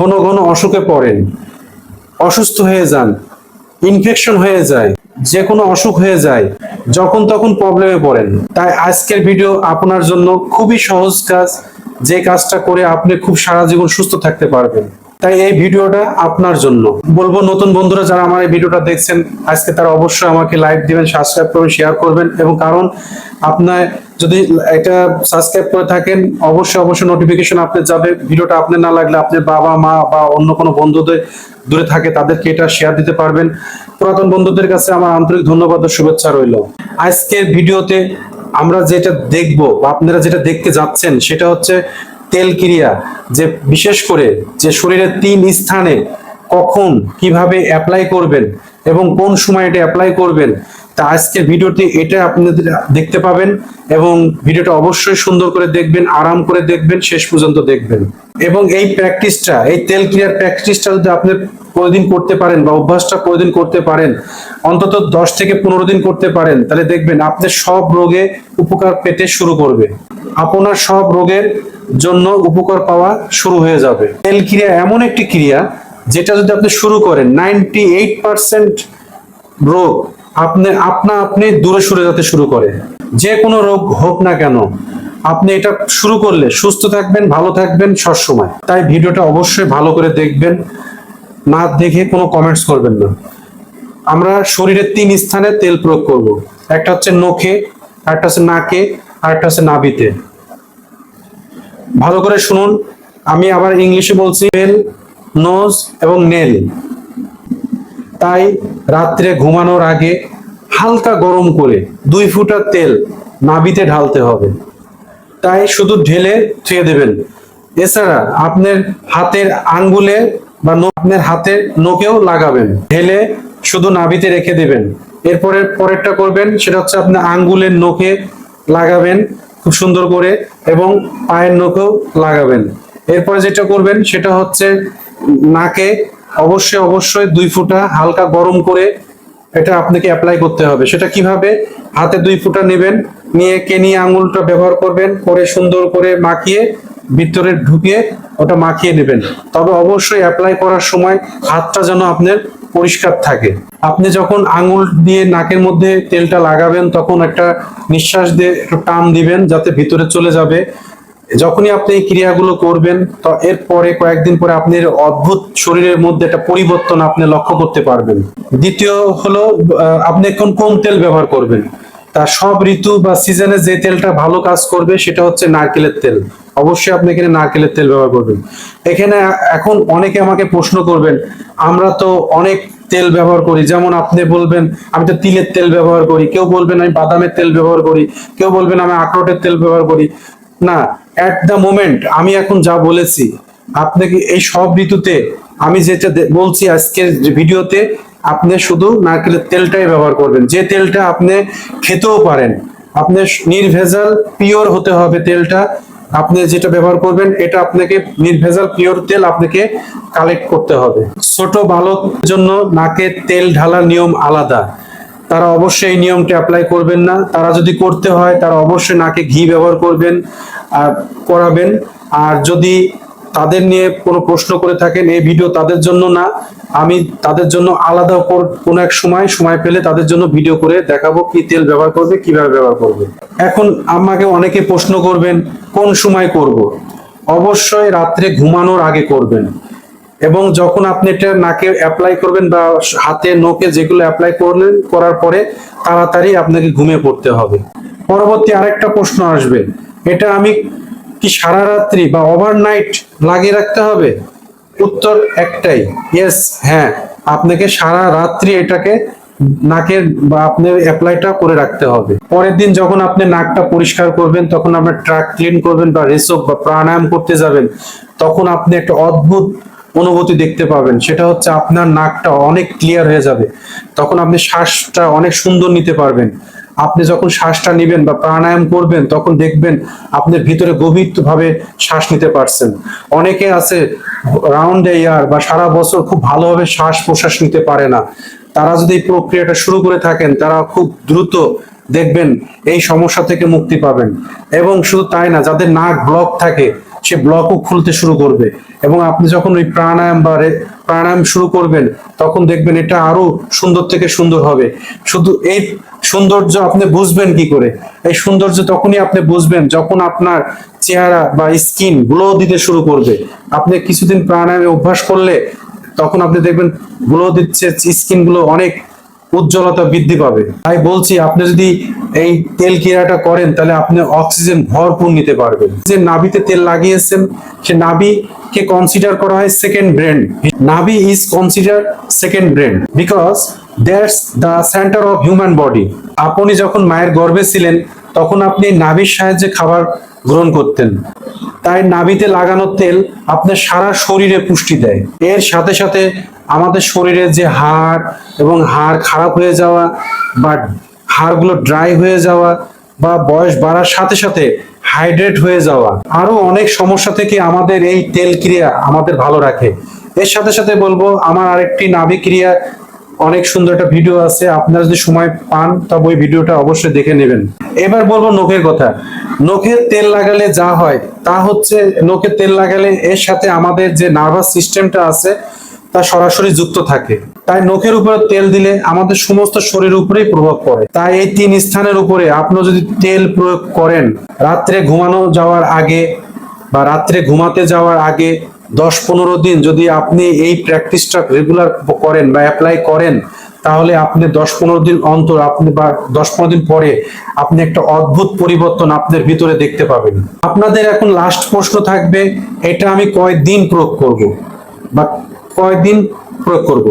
ঘন ঘন অসুখে পড়েন অসুস্থ হয়ে যান ইনফেকশন হয়ে যায় যে কোনো অসুখ হয়ে যায়, যখন তখন প্রবলেমে পড়েন। তাই আজকের ভিডিও আপনার জন্য খুবই সহজ কাজ, যে কাজটা করে আপনি খুব সারা জীবন সুস্থ থাকতে পারবেন। তাই এই ভিডিওটা আপনার জন্য। বলব নতুন বন্ধুরা যারা আমার এই ভিডিওটা দেখছেন, আজকে তারা অবশ্যই আমাকে লাইক দিবেন সাবস্ক্রাইব করবেন শেয়ার করবেন এবং কারণ আপনার যদি এটা সাবস্ক্রাইব করে থাকেন, অবশ্যই অবশ্যই নোটিফিকেশন আপনার যাবে। ভিডিওটা আপনার না লাগলে আপনার বাবা, মা বা অন্য কোনো বন্ধুদের দূরে থাকে, তাদেরকে এটা শেয়ার দিতে পারবেন। পুরাতন বন্ধুদের কাছে আমার আন্তরিক ধন্যবাদ ও শুভেচ্ছা রইল। আজকের ভিডিওতে আমরা যেটা দেখব বা আপনারা যেটা দেখতে যাচ্ছেন, সেটা হচ্ছে তেল ক্রিয়া, যে বিশেষ করে যে শরীরের তিন স্থানে কখন কীভাবে অ্যাপ্লাই করবেন এবং কোন সময় এটা অ্যাপ্লাই করবেন তা আজকের ভিডিওটি এটা আপনাদের দেখতে পাবেন এবং ভিডিওটা অবশ্যই সুন্দর করে দেখবেন, আরাম করে দেখবেন, শেষ পর্যন্ত দেখবেন। এবং এই প্র্যাকটিসটা, এই তেল ক্রিয়ার প্র্যাকটিসটা যদি আপনি প্রতিদিন করতে পারেন বা অভ্যাসটা প্রতিদিন করতে পারেন, অন্তত দশ থেকে পনেরো দিন করতে পারেন, তাহলে দেখবেন আপনার সব রোগে উপকার পেতে শুরু করবে। আপনার সব রোগের জন্য উপকার পাওয়া শুরু হয়ে যাবে। তেল ক্রিয়া এমন একটি ক্রিয়া, যেটা যদি আপনি শুরু করেন, নাইনটি এইট পার্সেন্ট রোগ আপনি, আপনা আপনি দূরে সরে যেতে শুরু করে। যে কোনো রোগ হোক না কেন, আপনি এটা শুরু করলে সুস্থ থাকবেন, ভালো থাকবেন সবসময় তাই ভিডিওটা অবশ্যই ভালো করে দেখবেন, না দেখে কোনো কমেন্টস করবেন না। আমরা শরীরের তিন স্থানে তেল প্রয়োগ করব। একটা হচ্ছে নখে একটা হচ্ছে নাকে আর একটা হচ্ছে নাভিতে। ভালো করে শুনুন, আমি আবার ইংলিশে বলছি নেল নোজ এবং নেল তাই রাত্রে ঘুমানোর আগে হালকা গরম করে দুই ফুটা তেল নাভিতে ঢালতে হবে। তাই শুধু ঢেলে থুয়ে দেবেন। এছাড়া আপনার হাতের আঙ্গুলে বা আপনার হাতের নোকেও লাগাবেন। ঢেলে শুধু নাভিতে রেখে দেবেন। এরপরে পরেরটা করবেন, সেটা হচ্ছে আপনার আঙ্গুলের নোকে লাগাবেন খুব সুন্দর করে এবং পায়ের নোকেও লাগাবেন। এরপরে যেটা করবেন, সেটা হচ্ছে নাকে অবশ্যই অবশ্যই দুই ফুটা হালকা গরম করে এটা আপনাকে অ্যাপ্লাই করতে হবে। সেটা কীভাবে? হাতে দুই ফুটা নেবেন, নিয়ে কেনি আঙুলটা ব্যবহার করবেন, করে সুন্দর করে মাখিয়ে ভিতরে ঢুকিয়ে ওটা মাখিয়ে নেবেন। তবে অবশ্যই অ্যাপ্লাই করার সময় হাতটা যেন আপনার পরিষ্কার থাকে। আপনি যখন আঙুল দিয়ে নাকের মধ্যে তেলটা লাগাবেন, তখন একটা নিঃশ্বাস দিয়ে একটু টান দিবেন, যাতে ভিতরে চলে যাবে। যখনই আপনি এই ক্রিয়াগুলো করবেন, তো এরপরে কয়েকদিন পরে আপনার অদ্ভুত শরীরের মধ্যে একটা পরিবর্তন আপনি লক্ষ্য করতে পারবেন। দ্বিতীয় হলো আপনি এখন কোন তেল ব্যবহার করবেন? তা সব ঋতু বা সিজনে যে তেলটা ভালো কাজ করবে, সেটা হচ্ছে নারকেলের তেল। অবশ্যই আপনি এখানে নারকেলের তেল ব্যবহার করবেন। এখানে এখন অনেকে আমাকে প্রশ্ন করবেন, আমরা তো অনেক তেল ব্যবহার করি। যেমন আপনি বলবেন, আমি তো তিলের তেল ব্যবহার করি। কেউ বলবেন, আমি বাদামের তেল ব্যবহার করি। কেউ বলবেন, আমি আখরোটের তেল ব্যবহার করি। না অ্যাট দ্য মোমেন্ট আমি এখন যা বলেছি আপনাকে এই সব ঋতুতে, আমি যেটা বলছি আজকের ভিডিওতে, আপনি শুধু নারকেলের তেলটাই ব্যবহার করবেন। যে তেলটা আপনি খেতেও পারেন, আপনি নির্ভেজাল পিওর হতে হবে তেলটা। আপনি যেটা ব্যবহার করবেন, এটা আপনাকে নির্ভেজাল পিওর তেল আপনাকে কালেক্ট করতে হবে। ছোট বালক জন্য নাকে তেল ঢালার নিয়ম আলাদা। তারা অবশ্যই এই নিয়মটি অ্যাপ্লাই করবেন না। তারা যদি করতে হয়, তারা অবশ্যই নাকে ঘি ব্যবহার করবেন আর করাবেন আর যদি তাদের নিয়ে কোনো প্রশ্ন করে থাকেন, এই ভিডিও তাদের জন্য না, আমি তাদের জন্য আলাদা কর- কোনো এক সময় সময় পেলে তাদের জন্য ভিডিও করে দেখাবো কি তেল ব্যবহার করবে, কীভাবে ব্যবহার করবে। এখন আমাকে অনেকে প্রশ্ন করবেন, কোন সময় করব? অবশ্যই রাত্রে ঘুমানোর আগে করবেন। এবং যখন আপনি এটা নাকে অ্যাপ্লাই করবেন বা হাতে নোকে যেগুলো অ্যাপ্লাই করলেন, করার পরে তাড়াতাড়ি আপনাকে ঘুমিয়ে পড়তে হবে। পরবর্তী আরেকটা প্রশ্ন আসবে। এটা আমি কি সারা রাত্রি বা ওভারনাইট লাগিয়ে রাখতে হবে? উত্তর একটাই ইয়েস হ্যাঁ। আপনাকে সারা রাত্রি এটাকে নাকের বা আপনার অ্যাপ্লাইটা করে রাখতে হবে। পরের দিন যখন আপনি নাকটা পরিষ্কার করবেন, তখন আপনার ট্রাক ক্লিন করবেন বা রেসপ বা প্রাণায়াম করতে যাবেন, তখন আপনি একটা অদ্ভুত অনুভূতি দেখতে পাবেন। সেটা হচ্ছে আপনার নাকটা অনেক ক্লিয়ার হয়ে যাবে। তখন আপনি শ্বাসটা অনেক সুন্দর নিতে পারবেন। আপনি যখন শ্বাসটা নেবেন বা প্রাণায়াম করবেন, তখন দেখবেন আপনি ভিতরে গভীর ভাবে শ্বাস নিতে পারছেন। অনেকে আছে রাউন্ড ইয়ার বা সারা বছর খুব ভালোভাবে শ্বাস প্রশ্বাস নিতে পারে না। তারা যদি এই প্রক্রিয়াটা শুরু করে থাকেন, তারা খুব দ্রুত দেখবেন এই সমস্যা থেকে মুক্তি পাবেন। এবং শুধু তাই না, যাদের নাক ব্লক থাকে সে ব্লকও খুলতে শুরু করবে। এবং আপনি যখন ওই প্রাণায়াম বা প্রাণায়াম শুরু করবেন, তখন দেখবেন এটা আরও সুন্দর থেকে সুন্দর হবে। শুধু এই সৌন্দর্য আপনি বুঝবেন কি করে? এই সৌন্দর্য তখনই আপনি বুঝবেন যখন আপনার চেহারা বা স্কিন গ্লো দিতে শুরু করবে। আপনি কিছুদিন প্রাণায়ামে অভ্যাস করলে তখন আপনি দেখবেন গ্লো দিচ্ছে স্কিনগুলো অনেক উজ্জ্বলতা বৃদ্ধি পাবে। তাই বলছি, আপনি যদি এই তেল ক্রিয়াটা করেন, তাহলে আপনি অক্সিজেন ভরপুর নিতে পারবেন। যে নাভিতে তেল লাগিয়েছেন, সে নাভিকে কনসিডার করা হয় second brain navi is consider second brain because that's the center of human body আপনি যখন মায়ের গর্ভে ছিলেন তখন আপনি নাভির সাহায্যে খাবার গ্রহণ করতেন। তাই নাভিতে লাগানো তেল আপনার সারা শরীরে পুষ্টি দেয়। এর সাথে সাথে আমাদের শরীরে যে হাড় এবং হাড় খারাপ হয়ে যাওয়া বা হাড়গুলো ড্রাই হয়ে যাওয়া বা বয়স বাড়ার সাথে সাথে হাইড্রেট হয়ে যাওয়া আরও অনেক সমস্যা থেকে আমাদের এই তেল ক্রিয়া আমাদের ভালো রাখে। এর সাথে সাথে বলব, আমার আরেকটি নাভি ক্রিয়া অনেক সুন্দর একটা ভিডিও আছে। আপনারা যদি সময় পান, তবে ওই ভিডিওটা অবশ্যই দেখে নেবেন। এবার বলব নখের কথা। নখে তেল লাগালে যা হয়, তা হচ্ছে নখে তেল লাগালে এর সাথে আমাদের যে নার্ভাস সিস্টেমটা আছে, তা সরাসরি যুক্ত থাকে। তাই নখের উপরে তেল দিলে আমাদের সমস্ত শরীরের উপরেই প্রভাব পড়ে। তাই এই তিন স্থানের উপরে আপনি যদি তেল প্রয়োগ করেন, রাত্রে ঘুমানো যাওয়ার আগে বা রাত্রে ঘুমাতে যাওয়ার আগে দশ পনেরো দিন যদি আপনি এই প্র্যাকটিসটা রেগুলার করেন বা অ্যাপ্লাই করেন, তাহলে আপনি দশ পনেরো দিন অন্তর আপনি বা দশ পনেরো দিন পরে আপনি একটা অদ্ভুত পরিবর্তন আপনার ভিতরে দেখতে পাবেন। আপনাদের এখন লাস্ট প্রশ্ন থাকবে, এটা আমি কয়দিন প্রয়োগ করব? বা কয়দিন প্রয়োগ করব?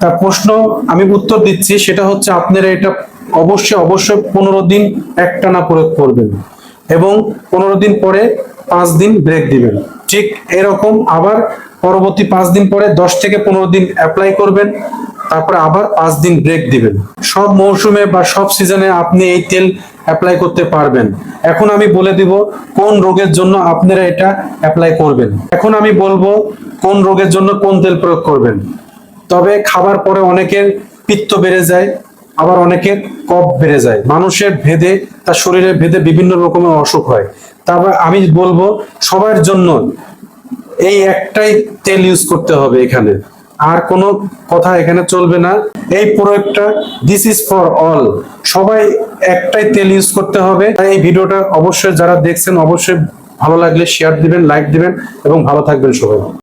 তার প্রশ্ন আমি উত্তর দিচ্ছি, সেটা হচ্ছে আপনারা এটা অবশ্যই অবশ্যই পনেরো দিন একটানা প্রয়োগ করবেন এবং পনেরো দিন পরে পাঁচ দিন ব্রেক দিবেন। ঠিক এরকম আবার পরবর্তী পাঁচ দিন পরে দশ থেকে পনেরো দিন অ্যাপ্লাই করবেন, তারপরে আবার পাঁচ দিন ব্রেক দিবেন। সব মৌসুমে বা সব সিজনে আপনি এই তেল অ্যাপ্লাই করতে পারবেন। এখন আমি বলে দিব কোন রোগের জন্য আপনারা এটা অ্যাপ্লাই করবেন। এখন আমি বলব কোন রোগের জন্য কোন তেল প্রয়োগ করবেন। তবে খাবার পরে অনেকের পিত্ত বেড়ে যায়, আবার অনেকের কফ বেড়ে যায়। মানুষের ভেদে, তার শরীরের ভেদে বিভিন্ন রকমের অসুখ হয়। তারপর আমি বলব সবার জন্য এই একটাই তেল ইউজ করতে হবে এখানে। আর কোনো কথা এখানে চলবে না। এই প্রোডাক্টটা দিস ইজ ফর অল সবাই একটাই তেল ইউজ করতে হবে। এই ভিডিওটা অবশ্যই যারা দেখছেন, অবশ্যই ভালো লাগলে শেয়ার দিবেন লাইক দিবেন এবং ভালো থাকবেন সবাই।